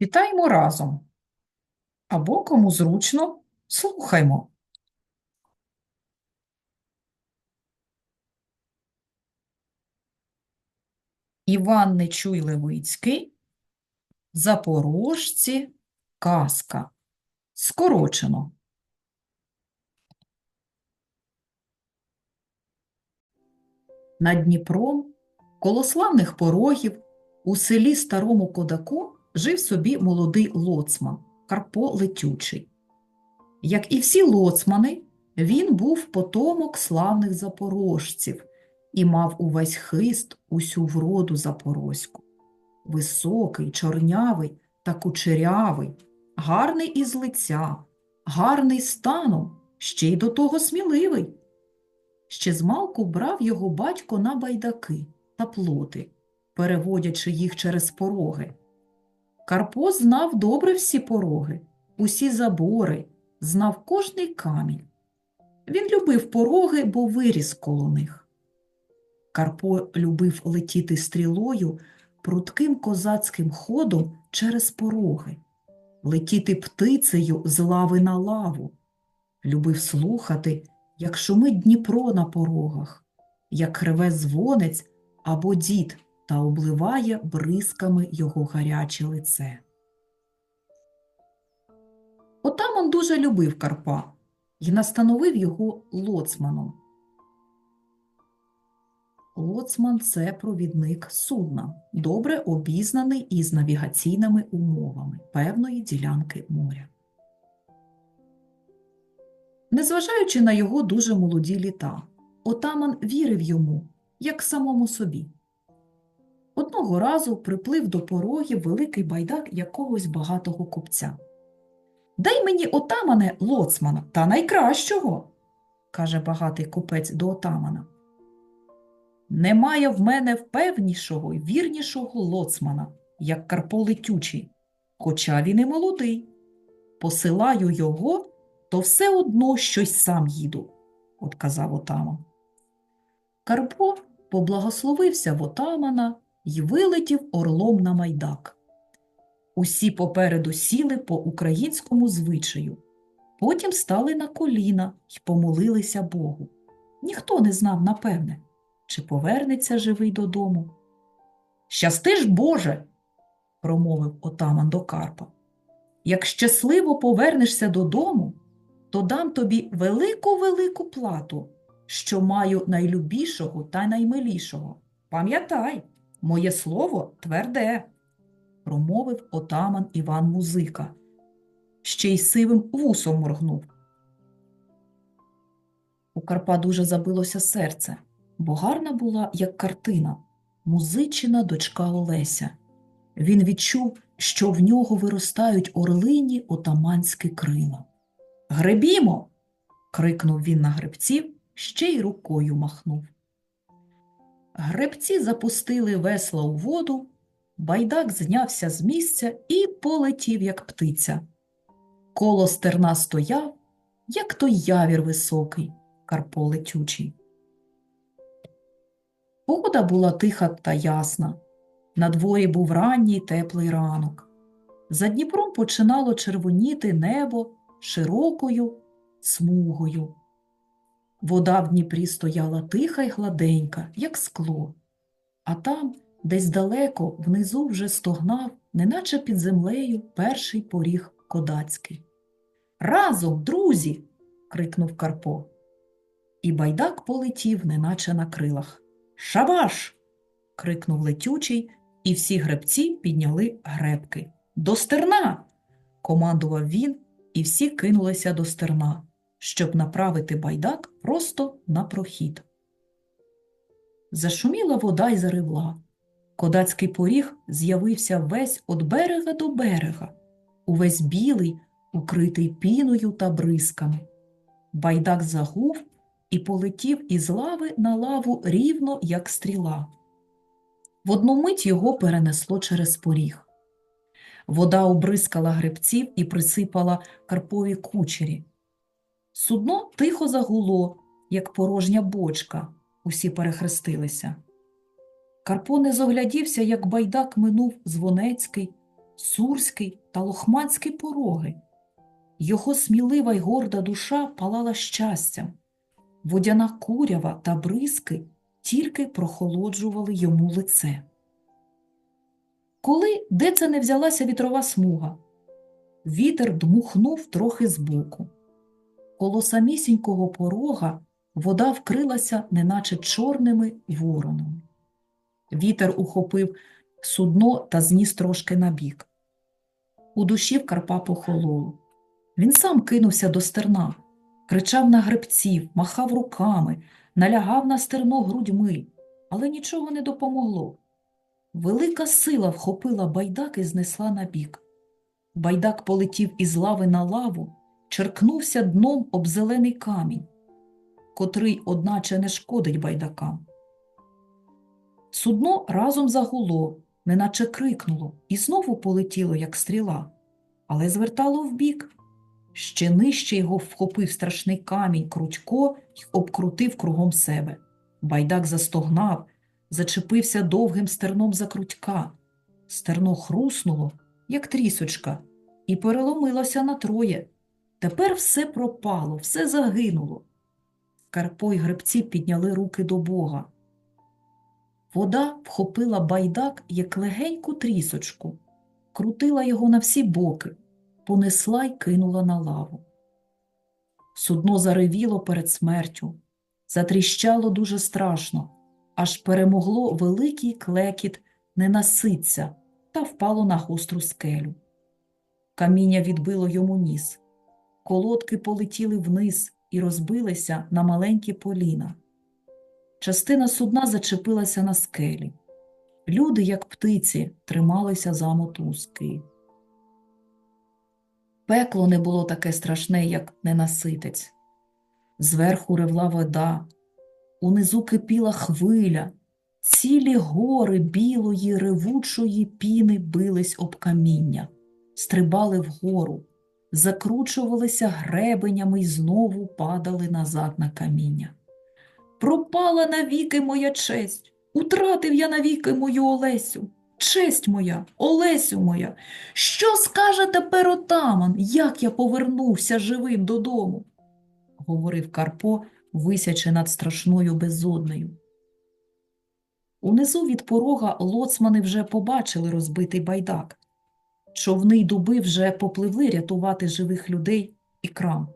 Читаймо разом. Або кому зручно, слухаймо. Іван Нечуй Левицький, Запорожці, казка. Скорочено. Над Дніпром, коло славних порогів, у селі Старому Кодаку жив собі молодий лоцман Карпо Летючий. Як і всі лоцмани, він був потомок славних запорожців і мав увесь хист, усю вроду запорозьку. Високий, чорнявий та кучерявий, гарний із лиця, гарний станом, ще й до того сміливий. Ще змалку брав його батько на байдаки та плоти, переводячи їх через пороги. Карпо знав добре всі пороги, усі забори, знав кожний камінь. Він любив пороги, бо виріс коло них. Карпо любив летіти стрілою прутким козацьким ходом через пороги, летіти птицею з лави на лаву, любив слухати, як шумить Дніпро на порогах, як реве дзвонець або дід та обливає бризками його гаряче лице. Отаман дуже любив Карпа і настановив його лоцманом. Лоцман – це провідник судна, добре обізнаний із навігаційними умовами певної ділянки моря. Незважаючи на його дуже молоді літа, отаман вірив йому, як самому собі. Одного разу приплив до порогів великий байдак якогось багатого купця. Дай мені, отамане, лоцмана та найкращого, каже багатий купець до отамана. Немає в мене впевнішого й вірнішого лоцмана, як Карпо Летючий, хоча він і молодий. Посилаю його, то все одно щось сам їду, отказав отаман. Карпо поблагословився в отамана й вилетів орлом на майдак. Усі попереду сіли по українському звичаю, потім стали на коліна й помолилися Богу. Ніхто не знав напевне, чи повернеться живий додому. Щасти ж, Боже, промовив отаман до Карпа. Як щасливо повернешся додому, то дам тобі велику-велику плату, що маю найлюбішого та наймилішого. Пам'ятай, моє слово тверде, промовив отаман Іван Музика, ще й сивим вусом моргнув. У Карпа дуже забилося серце, бо гарна була, як картина, музичина дочка Олеся. Він відчув, що в нього виростають орлині отаманські крила. Гребімо. крикнув він на гребців, ще й рукою махнув. Гребці запустили весла у воду, байдак знявся з місця і полетів, як птиця. Коло стерна стояв, як той явір високий, Карпо летючий. Погода була тиха та ясна. На дворі був ранній теплий ранок. За Дніпром починало червоніти небо широкою смугою. Вода в Дніпрі стояла тиха й гладенька, як скло, а там, десь далеко, внизу вже стогнав, неначе під землею, перший поріг кодацький. Разом, друзі. крикнув Карпо. І байдак полетів, неначе на крилах. Шабаш. крикнув летючий, і всі гребці підняли гребки. До стерна. командував він, і всі кинулися до стерна, щоб направити байдак просто на прохід. Зашуміла вода й заривла. Кодацький поріг з'явився весь від берега до берега, увесь білий, укритий піною та бризками. Байдак загув і полетів із лави на лаву рівно, як стріла. В одну мить його перенесло через поріг. Вода обрискала гребців і присипала карпові кучері. Судно тихо загуло, як порожня бочка, усі перехрестилися. Карпо не зоглядівся, як байдак минув Звонецький, Сурський та Лохманський пороги. Його смілива й горда душа палала щастям. Водяна курява та бризки тільки прохолоджували йому лице. Коли де це не взялася вітрова смуга, вітер дмухнув трохи збоку. Коло самісінького порога вода вкрилася, неначе чорними воронами. Вітер ухопив судно та зніс трошки набік. У душі в Карпа похололо. Він сам кинувся до стерна, кричав на гребців, махав руками, налягав на стерно грудьми, але нічого не допомогло. Велика сила вхопила байдак і знесла набік. Байдак полетів із лави на лаву, черкнувся дном об зелений камінь, котрий, одначе, не шкодить байдакам. Судно разом загуло, неначе крикнуло, і знову полетіло, як стріла, але звертало вбік. Ще нижче його вхопив страшний камінь крутько й обкрутив кругом себе. Байдак застогнав, зачепився довгим стерном за крутька. Стерно хруснуло, як трісочка, і переломилося на троє. Тепер все пропало, все загинуло. Карпо й гребці підняли руки до Бога. Вода вхопила байдак, як легеньку трісочку, крутила його на всі боки, понесла й кинула на лаву. Судно заревіло перед смертю, затріщало дуже страшно, аж перемогло великий клекіт ненаситця та впало на гостру скелю. Каміння відбило йому ніс, колодки полетіли вниз і розбилися на маленькі поліна. Частина судна зачепилася на скелі. Люди, як птиці, трималися за мотузки. Пекло не було таке страшне, як ненаситець. Зверху ревла вода, унизу кипіла хвиля, цілі гори білої ревучої піни бились об каміння, стрибали вгору, закручувалися гребенями й знову падали назад на каміння. Пропала навіки моя честь, утратив я навіки мою Олесю. Честь моя, Олесю моя, що скаже тепер отаман, як я повернувся живим додому? говорив Карпо, висячи над страшною безоднею. Унизу від порога лоцмани вже побачили розбитий байдак. Човни й дуби вже попливли рятувати живих людей і крам.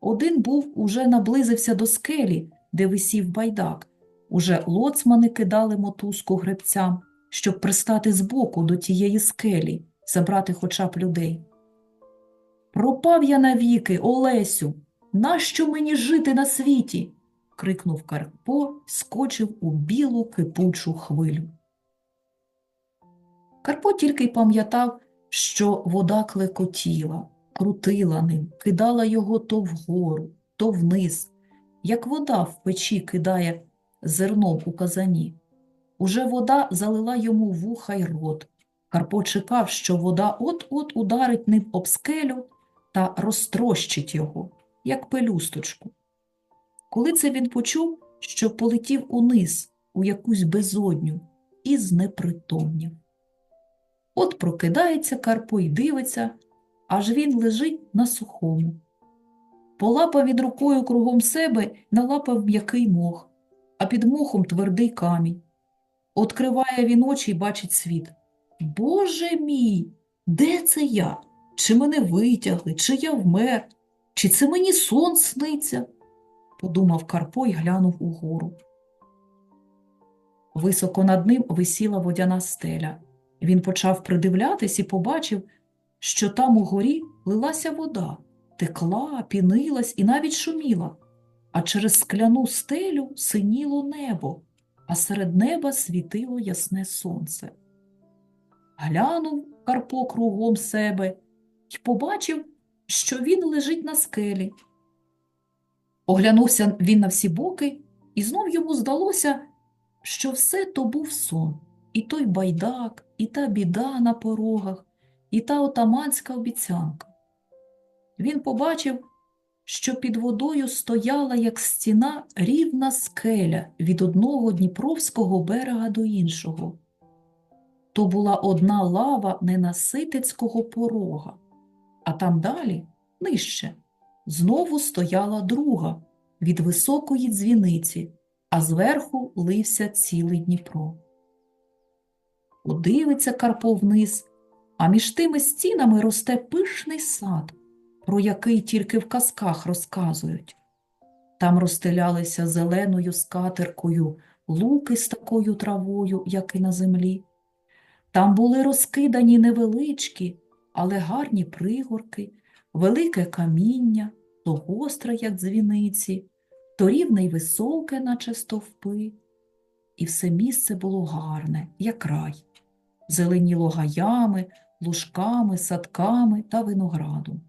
Один був уже наблизився до скелі, де висів байдак. Уже лоцмани кидали мотузку гребцям, щоб пристати збоку до тієї скелі, забрати хоча б людей. Пропав я навіки, Олесю, нащо мені жити на світі? крикнув Карпо, скочив у білу кипучу хвилю. Карпо тільки й пам'ятав, що вода клекотіла, крутила ним, кидала його то вгору, то вниз, як вода в печі кидає зерном у казані. Уже вода залила йому вуха й рот. Карпо чекав, що вода от-от ударить ним об скелю та розтрощить його, як пелюсточку. Коли це він почув, що полетів униз у якусь безодню і знепритомнів. От прокидається Карпо й дивиться, аж він лежить на сухому. Полапав від рукою кругом себе налапав м'який мох, а під мохом твердий камінь. Откриває він очі й бачить світ. Боже мій, де це я? Чи мене витягли, чи я вмер, чи це мені сон сниться? подумав Карпо й глянув угору. Високо над ним висіла водяна стеля. Він почав придивлятись і побачив, що там угорі лилася вода, текла, пінилась і навіть шуміла, а через скляну стелю синіло небо, а серед неба світило ясне сонце. Глянув Карпо кругом себе і побачив, що він лежить на скелі. Оглянувся він на всі боки, і знов йому здалося, що все то був сон, і той байдак, і та біда на порогах, і та отаманська обіцянка. Він побачив, що під водою стояла, як стіна, рівна скеля від одного дніпровського берега до іншого. то була одна лава ненаситицького порога, а там далі, нижче, знову стояла друга від високої дзвіниці, а зверху лився цілий Дніпро. Подивиться Карпо вниз, а між тими стінами росте пишний сад, про який тільки в казках розказують. Там розстелялися зеленою скатеркою луки з такою травою, як і на землі. Там були розкидані невеличкі, але гарні пригорки, велике каміння, то гостре, як дзвіниці, то рівне й високе, наче стовпи. І все місце було гарне, як рай, зеленіло гаями, лужками, садками та виноградом.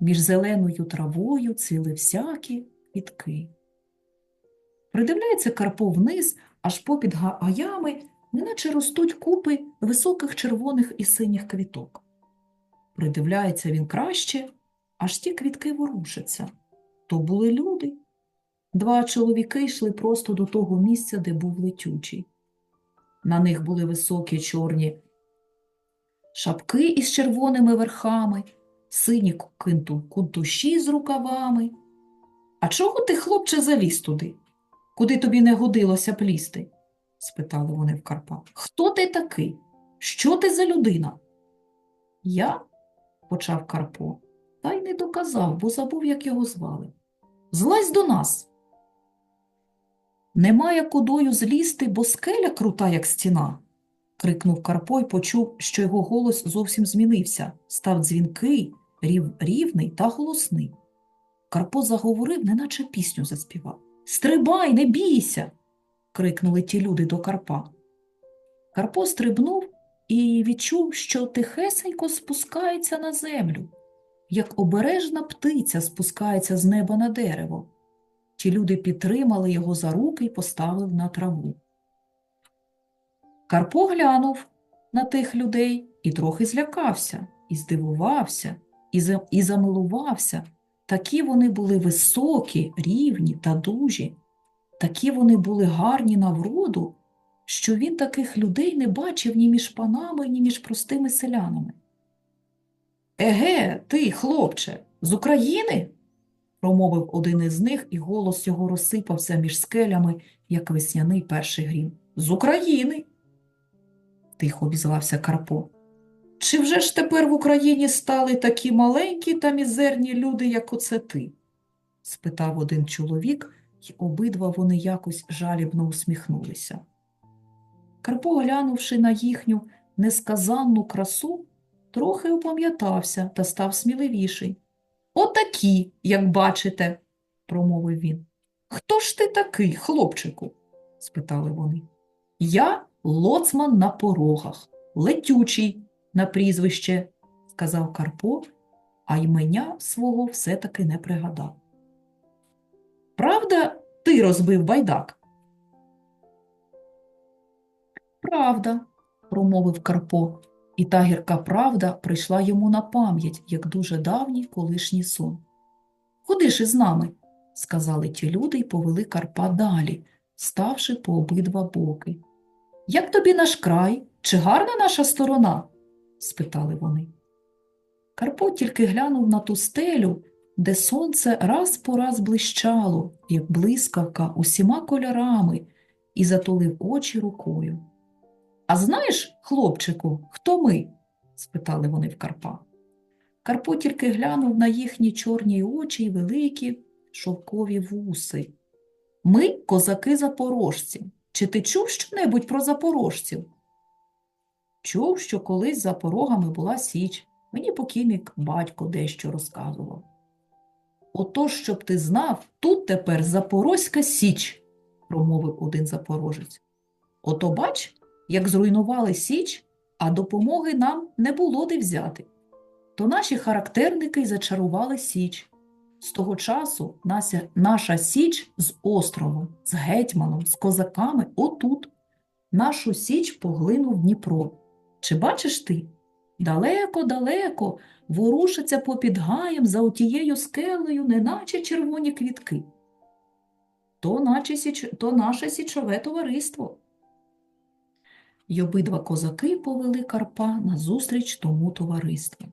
Між зеленою травою цвіли всякі квітки. Придивляється Карпо вниз, аж попід гаями, неначе ростуть купи високих червоних і синіх квіток. Придивляється він краще, аж ті квітки ворушаться. То були люди. Два чоловіки йшли просто до того місця, де був летючий. На них були високі чорні шапки із червоними верхами, сині кунту- кунтуші з рукавами. А чого ти, хлопче, заліз туди? Куди тобі не годилося плісти? спитали вони в Карпа. Хто ти такий? Що ти за людина? Я, почав Карпо, та й не доказав, бо забув, як його звали. Злазь до нас. Немає кудою злізти, бо скеля крута, як стіна. крикнув Карпо й почув, що його голос зовсім змінився, став дзвінкий, рів, рівний та голосний. Карпо заговорив, неначе пісню заспівав. Стрибай, не бійся. крикнули ті люди до Карпа. Карпо стрибнув і відчув, що тихесенько спускається на землю, як обережна птиця спускається з неба на дерево. Ті люди підтримали його за руки і поставили на траву. Карпо глянув на тих людей і трохи злякався, і здивувався, і, за... і замилувався. Такі вони були високі, рівні та дужі, такі вони були гарні на вроду, що він таких людей не бачив ні між панами, ні між простими селянами. Еге, ти, хлопче, з України? Промовив один із них, і голос його розсипався між скелями, як весняний перший грім. З України. тихо обізвався Карпо. Чи вже ж тепер в Україні стали такі маленькі та мізерні люди, як оце ти? спитав один чоловік, і обидва вони якось жалібно усміхнулися. Карпо, глянувши на їхню несказанну красу, трохи опам'ятався та став сміливіший. Отакі, як бачите, промовив він. Хто ж ти такий, хлопчику? спитали вони. Я лоцман на порогах, летючий на прізвище, сказав Карпо, а ймення свого все-таки не пригадав. Правда, ти розбив байдак? Правда, промовив Карпо, і та гірка правда прийшла йому на пам'ять, як дуже давній колишній сон. Ходи ж із нами, сказали ті люди й повели Карпа далі, ставши по обидва боки. Як тобі наш край? Чи гарна наша сторона? спитали вони. Карпо тільки глянув на ту стелю, де сонце раз по раз блищало, як блискавка усіма кольорами, і затулив очі рукою. А знаєш, хлопчику, хто ми? спитали вони в Карпа. Карпо тільки глянув на їхні чорні очі й великі шовкові вуси. Ми козаки запорожці. Чи ти чув щонебудь про запорожців? Чув, що колись за порогами була Січ. Мені покійник батько дещо розказував. Ото, щоб ти знав, тут тепер Запорозька Січ, промовив один запорожець. Ото бач, як зруйнували Січ, а допомоги нам не було де взяти. То наші характерники зачарували Січ. З того часу нася, наша Січ з островом, з гетьманом, з козаками отут. Нашу Січ поглинув Дніпро. Чи бачиш ти? Далеко-далеко ворушаться попід гаєм за отією скелею, неначе червоні квітки. То, наче то наше січове товариство. Й обидва козаки повели Карпа назустріч тому товариству.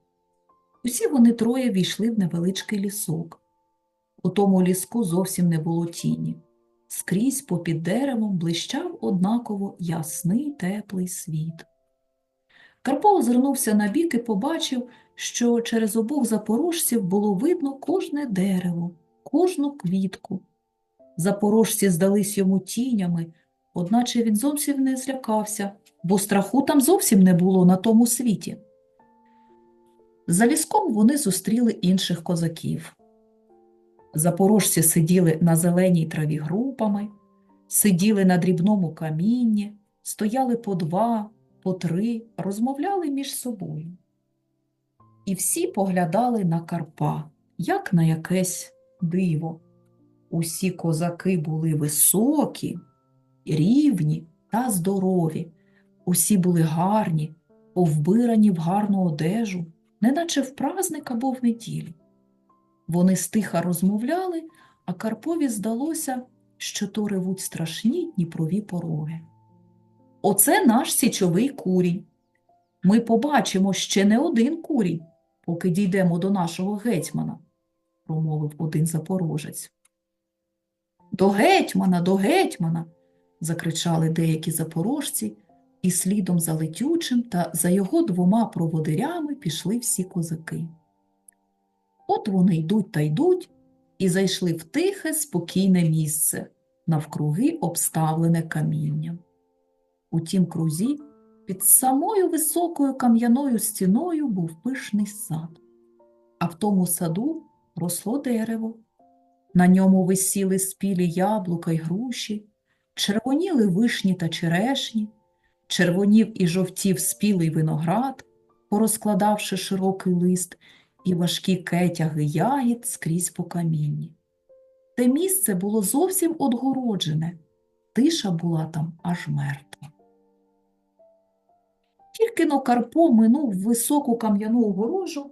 Усі вони троє війшли в невеличкий лісок. У тому ліску зовсім не було тіні. Скрізь попід деревом блищав однаково ясний теплий світ. Карпо озирнувся на бік і побачив, що через обох запорожців було видно кожне дерево, кожну квітку. Запорожці здались йому тінями, одначе він зовсім не злякався, бо страху там зовсім не було на тому світі. За ліском вони зустріли інших козаків. Запорожці сиділи на зеленій траві групами, сиділи на дрібному камінні, стояли по два, по три, розмовляли між собою. І всі поглядали на Карпа, як на якесь диво. Усі козаки були високі, рівні та здорові, усі були гарні, повбирані в гарну одежу, неначе в праздник або в неділю. Вони стиха розмовляли, а Карпові здалося, що то ревуть страшні дніпрові пороги. Оце наш січовий курінь. Ми побачимо ще не один курінь, поки дійдемо до нашого гетьмана, промовив один запорожець. До гетьмана, до гетьмана. закричали деякі запорожці, і слідом за летючим та за його двома проводирями пішли всі козаки. От вони йдуть та йдуть і зайшли в тихе, спокійне місце, навкруги обставлене камінням. У тім крузі під самою високою кам'яною стіною був пишний сад, а в тому саду росло дерево. На ньому висіли спілі яблука й груші, червоніли вишні та черешні, червонів і жовтів спілий виноград, порозкладавши широкий лист і важкі кетяги ягід скрізь по камінні. Те місце було зовсім одгороджене, тиша була там аж мертва. Тільки но Карпо минув високу кам'яну огорожу,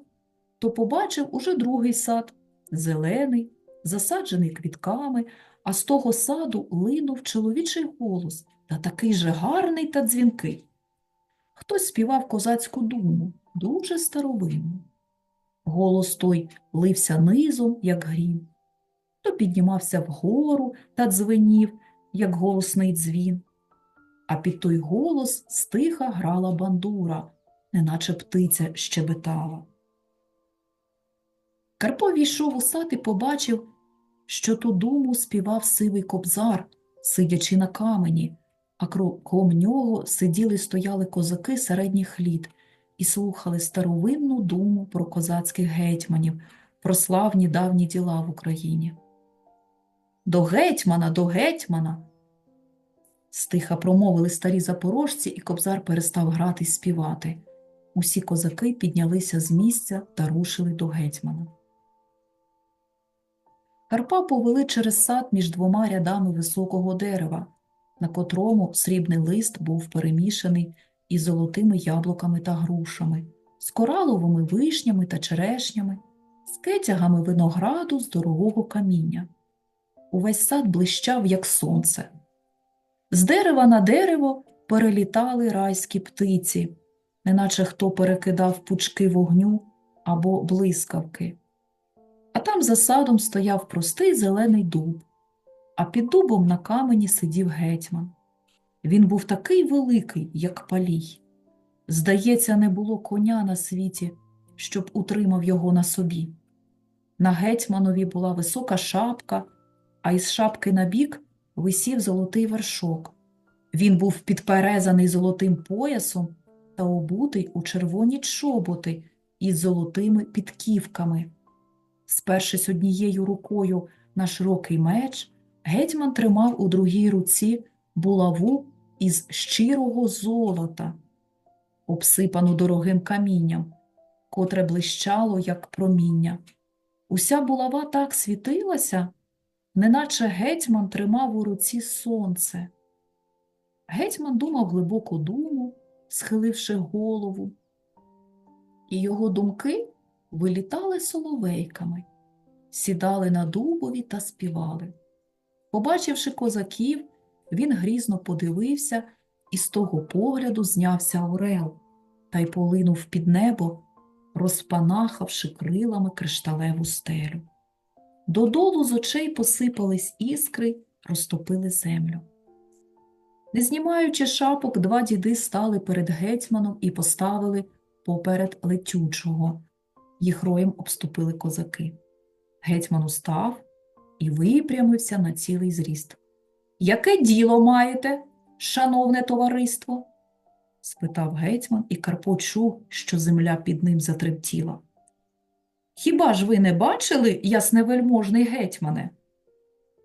то побачив уже другий сад, зелений, засаджений квітками, а з того саду линув чоловічий голос та такий же гарний та дзвінкий. Хтось співав козацьку думу, дуже старовинну. Голос той лився низом, як грім, то піднімався вгору та дзвенів, як голосний дзвін, а під той голос стиха грала бандура, неначе птиця щебетала. Карпо війшов у сад і побачив, що ту думу співав сивий кобзар, сидячи на камені, а кругом нього сиділи стояли козаки середніх літ і слухали старовинну думу про козацьких гетьманів, про славні давні діла в Україні. До гетьмана, до гетьмана. Стиха промовили старі запорожці, і кобзар перестав грати й співати. Усі козаки піднялися з місця та рушили до гетьмана. Карпа повели через сад між двома рядами високого дерева, на котрому срібний лист був перемішаний із золотими яблуками та грушами, з кораловими вишнями та черешнями, з кетягами винограду з дорогого каміння. Увесь сад блищав, як сонце. З дерева на дерево перелітали райські птиці, неначе хто перекидав пучки вогню або блискавки. А там за садом стояв простий зелений дуб, а під дубом на камені сидів гетьман. Він був такий великий, як палій. Здається, не було коня на світі, щоб утримав його на собі. На гетьманові була висока шапка, а із шапки на бік висів золотий вершок. Він був підперезаний золотим поясом та обутий у червоні чоботи із золотими підківками. Спершись однією рукою на широкий меч, гетьман тримав у другій руці булаву із щирого золота, обсипану дорогим камінням, котре блищало, як проміння. Уся булава так світилася, неначе гетьман тримав у руці сонце. Гетьман думав глибоку думу, схиливши голову, і його думки вилітали соловейками, сідали на дубові та співали. Побачивши козаків, він грізно подивився і з того погляду знявся орел та й полинув під небо, розпанахавши крилами кришталеву стелю. Додолу з очей посипались іскри, розтопили землю. Не знімаючи шапок, два діди стали перед гетьманом і поставили поперед летючого. Їх роєм обступили козаки. Гетьман устав і випрямився на цілий зріст. Яке діло маєте, шановне товариство? спитав гетьман, і Карпо чув, що земля під ним затремтіла. Хіба ж ви не бачили, ясневельможний гетьмане?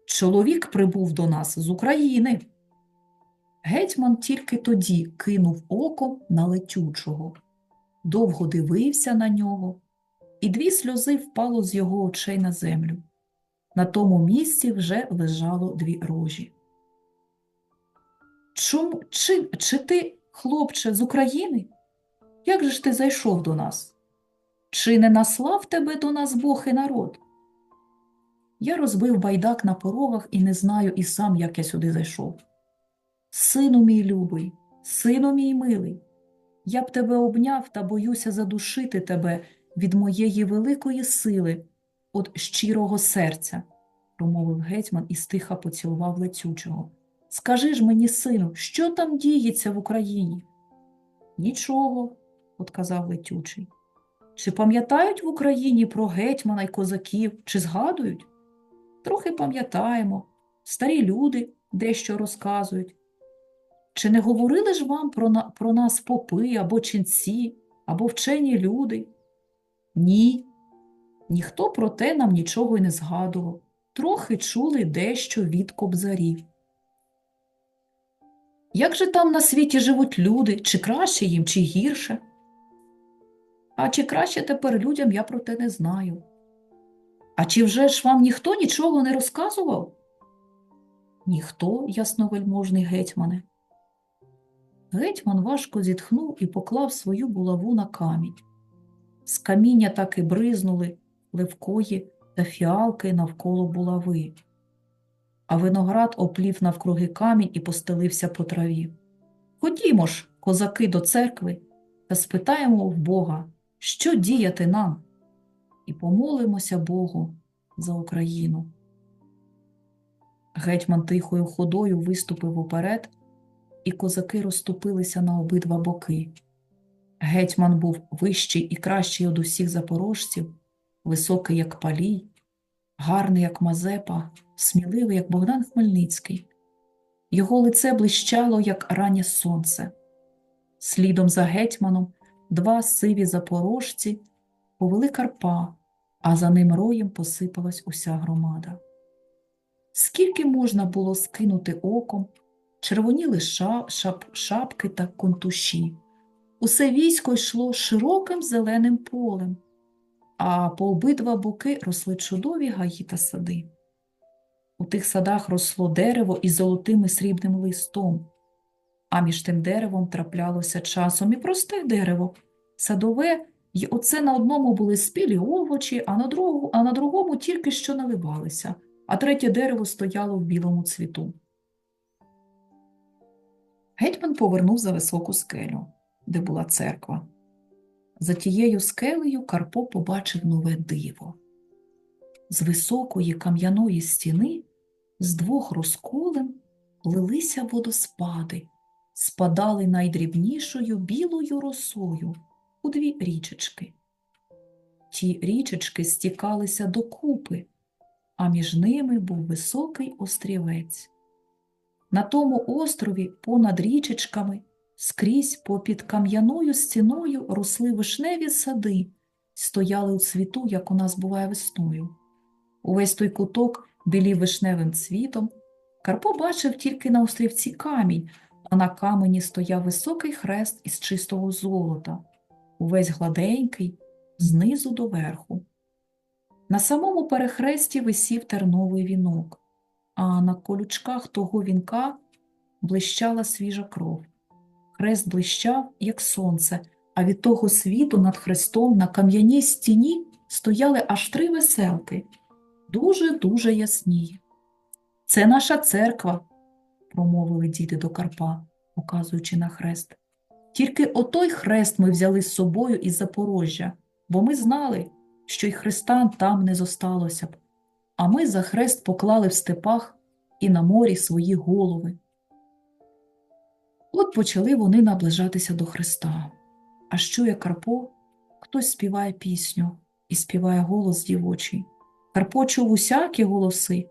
Чоловік прибув до нас з України. Гетьман тільки тоді кинув оком на летючого, довго дивився на нього, і дві сльози впало з його очей на землю. На тому місці вже лежало дві рожі. Чому, чи, чи ти, хлопче, з України? Як же ж ти зайшов до нас? Чи не наслав тебе до нас Бог і народ? Я розбив байдак на порогах і не знаю і сам, як я сюди зайшов. Сину мій любий, сину мій милий, я б тебе обняв та боюся задушити тебе від моєї великої сили, от щирого серця, промовив гетьман і стиха поцілував летючого. Скажи ж мені, сину, що там діється в Україні? Нічого, отказав летючий. Чи пам'ятають в Україні про гетьмана й козаків, чи згадують? Трохи пам'ятаємо, старі люди дещо розказують. Чи не говорили ж вам про, на, про нас попи або ченці, або вчені люди? Ні, ніхто про те нам нічого й не згадував, трохи чули дещо від кобзарів. Як же там на світі живуть люди, чи краще їм, чи гірше? А чи краще тепер людям я про те не знаю. А чи вже ж вам ніхто нічого не розказував? Ніхто, ясновельможний гетьмане. Гетьман важко зітхнув і поклав свою булаву на камінь. З каміння так і бризнули левкої та фіалки навколо булави, а виноград оплів навкруги камінь і постелився по траві. Ходімо ж, козаки, до церкви, та спитаємо в Бога, що діяти нам, і помолимося Богу за Україну. Гетьман тихою ходою виступив уперед, і козаки розступилися на обидва боки. Гетьман був вищий і кращий од усіх запорожців, високий, як палій, гарний, як Мазепа, сміливий, як Богдан Хмельницький. Його лице блищало, як раннє сонце. Слідом за гетьманом два сиві запорожці повели Карпа, а за ним роєм посипалась уся громада. Скільки можна було скинути оком, червоніли шап, шап, шапки та контуші. Усе військо йшло широким зеленим полем, а по обидва боки росли чудові гаї та сади. У тих садах росло дерево із золотим і срібним листом, а між тим деревом траплялося часом і просте дерево, садове, і оце на одному були спілі овочі, а на другому, а на другому тільки що наливалися, а третє дерево стояло в білому цвіту. Гетьман повернув за високу скелю, де була церква. За тією скелею Карпо побачив нове диво. З високої кам'яної стіни, з двох розколем лилися водоспади, спадали найдрібнішою білою росою у дві річечки. Ті річечки стікалися докупи, а між ними був високий острівець. На тому острові понад річечками скрізь попід кам'яною стіною росли вишневі сади, стояли у цвіту, як у нас буває весною. Увесь той куток білів вишневим цвітом. Карпо бачив тільки на острівці камінь, а на камені стояв високий хрест із чистого золота, увесь гладенький, знизу до верху. На самому перехресті висів терновий вінок, а на колючках того вінка блищала свіжа кров. Хрест блищав, як сонце, а від того світу над хрестом на кам'яній стіні стояли аж три веселки, дуже-дуже ясні. Це наша церква, промовили діти до Карпа. показуючи на хрест. Тільки отой хрест ми взяли з собою із Запорожжя, бо ми знали, що й хрестан там не зосталося б. А ми за хрест поклали в степах і на морі свої голови. От почали вони наближатися до Христа. Аж чує Карпо, хтось співає пісню і співає голос дівочий. Карпо чув усякі голоси,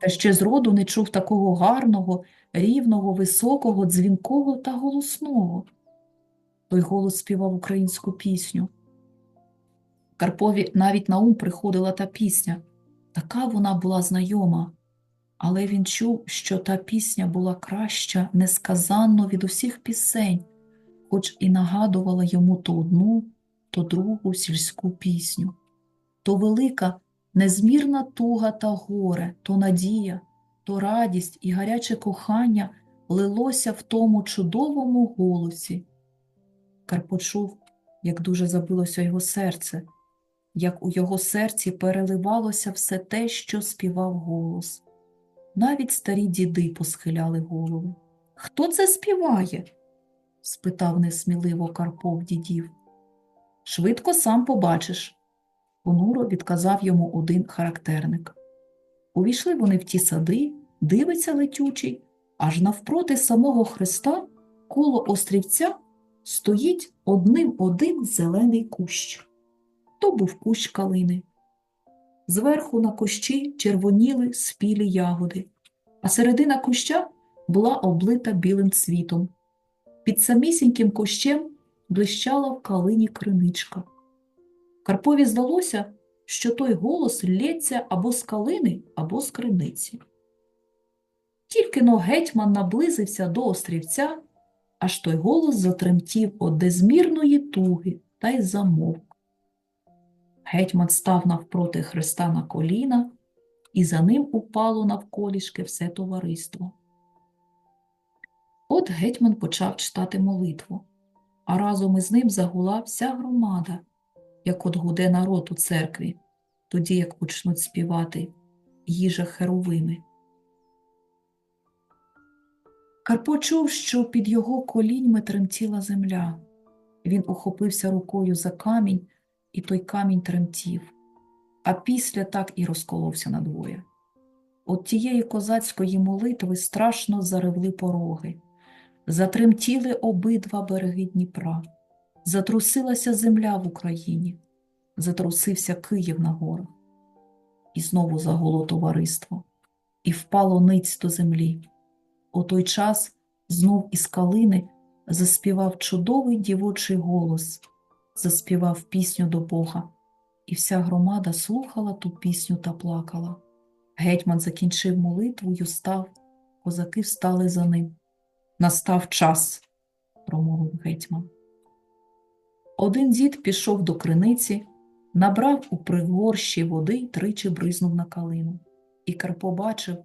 та ще зроду не чув такого гарного, рівного, високого, дзвінкого та голосного. Той голос співав українську пісню. Карпові навіть на ум приходила та пісня. Така вона була знайома, але він чув, що та пісня була краща несказанно від усіх пісень, хоч і нагадувала йому то одну, то другу сільську пісню. То велика, незмірна туга та горе, то надія, то радість і гаряче кохання лилося в тому чудовому голосі. Карпо чув, як дуже забилося його серце, як у його серці переливалося все те, що співав голос. Навіть старі діди посхиляли голови. Хто це співає? спитав несміливо Карпо дідів. Швидко сам побачиш, понуро відказав йому один характерник. Увійшли вони в ті сади, дивиться летючий, аж навпроти самого Христа коло острівця стоїть одним один зелений кущ. То був кущ калини. Зверху на кущі червоніли спілі ягоди, а середина куща була облита білим цвітом. Під самісіньким кущем блищала в калині криничка. Карпові здалося, що той голос лється або з калини, або з криниці. Тільки но гетьман наблизився до острівця, аж той голос затремтів од незмірної туги та й замовк. Гетьман став навпроти Христа на коліна, і за ним упало навколішки все товариство. От гетьман почав читати молитву, а разом із ним загула вся громада, як от гуде народ у церкві, тоді як почнуть співати їжа херовими. Карпо чув, що під його коліньми тремтіла земля. Він ухопився рукою за камінь, і той камінь тремтів, а після так і розколовся надвоє. От тієї козацької молитви страшно заревли пороги, затремтіли обидва береги Дніпра, затрусилася земля в Україні, затрусився Київ на горах. І знову загуло товариство, і впало ниць до землі. У той час знов із калини заспівав чудовий дівочий голос, заспівав пісню до Бога, і вся громада слухала ту пісню та плакала. Гетьман закінчив молитву й устав, козаки встали за ним. Настав час, промовив гетьман. Один дід пішов до криниці, набрав у пригорщі води й тричі бризнув на калину. І Карпо бачив,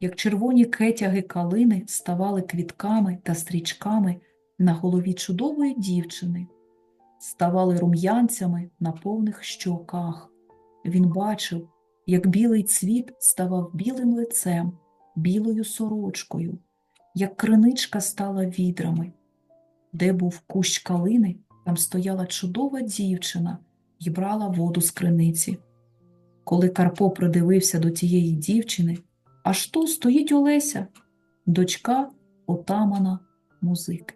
як червоні кетяги калини ставали квітками та стрічками на голові чудової дівчини, ставали рум'янцями на повних щоках. Він бачив, як білий цвіт ставав білим лицем, білою сорочкою, як криничка стала відрами. Де був кущ калини, там стояла чудова дівчина і брала воду з криниці. Коли Карпо придивився до тієї дівчини, аж тут стоїть Олеся, дочка отамана музики.